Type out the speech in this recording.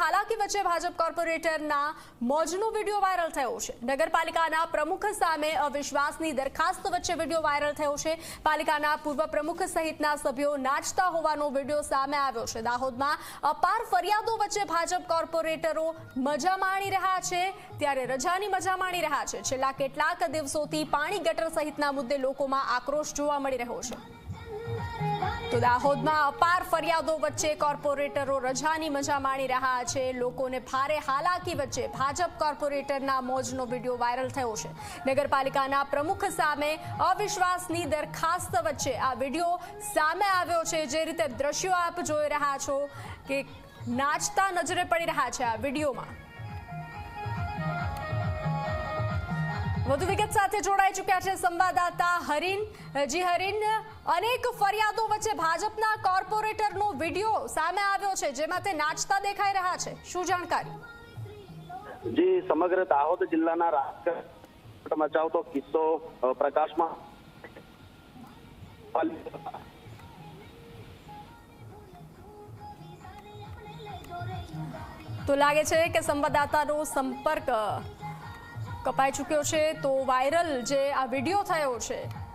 હાલાકી વચ્ચે ભાજપ કોર્પોરેટરના મોજનો વીડિયો વાયરલ થયો છે. નગરપાલિકાના પ્રમુખ સામે અવિશ્વાસની દરખાસ્ત વચ્ચે વીડિયો વાયરલ થયો છે. પાલિકાના પૂર્વ પ્રમુખ સહિતના સભ્યો નાચતા હોવાનો વીડિયો સામે આવ્યો છે. દાહોદમાં અપાર ફરિયાદો વચ્ચે ભાજપ કોર્પોરેટરો મજા માણી રહ્યા છે. ત્યારે રજાની મજા માણી રહ્યા છે. છેલ્લા કેટલાક દિવસોથી પાણી ગટર સહિતના મુદ્દે લોકોમાં આક્રોશ જોવા મળી રહ્યો છે. તો દાહોદમાં અપાર ફરિયાદો વચ્ચે કોર્પોરેટરો રજાની મજા માણી રહ્યા છે. લોકોને ભારે હાલાકી વચ્ચે ભાજપ કોર્પોરેટરના મોજનો વીડિયો વાયરલ થયો છે. નગરપાલિકાના પ્રમુખ સામે અવિશ્વાસની દરખાસ્ત વચ્ચે આ વીડિયો સામે આવ્યો છે. જે રીતે દ્રશ્યો આપ જોઈ રહ્યા છો કે નાચતા નજરે પડી રહ્યા છે આ વિડીયોમાં. વધુ વિગત સાથે જોડાઈ ચૂક્યા છે સંવાદદાતા હરીન. જી હરીન અનેક ફરિયાદો વચ્ચે ભાજપના કોર્પોરેટરનો વીડિયો સામે આવ્યો છે જેમાં તે નાચતા દેખાઈ રહ્યા છે. શું જાણકારી? જી સમગ્ર દાહોદ જિલ્લાના રાજકારણ મચાવતો કિસ્સો પ્રકાશમાં તો લાગે છે કે સંવાદદાતાનો સંપર્ક કપાઈ ચૂક્યો છે. તો વાયરલ જે આ વીડિયો થયો છે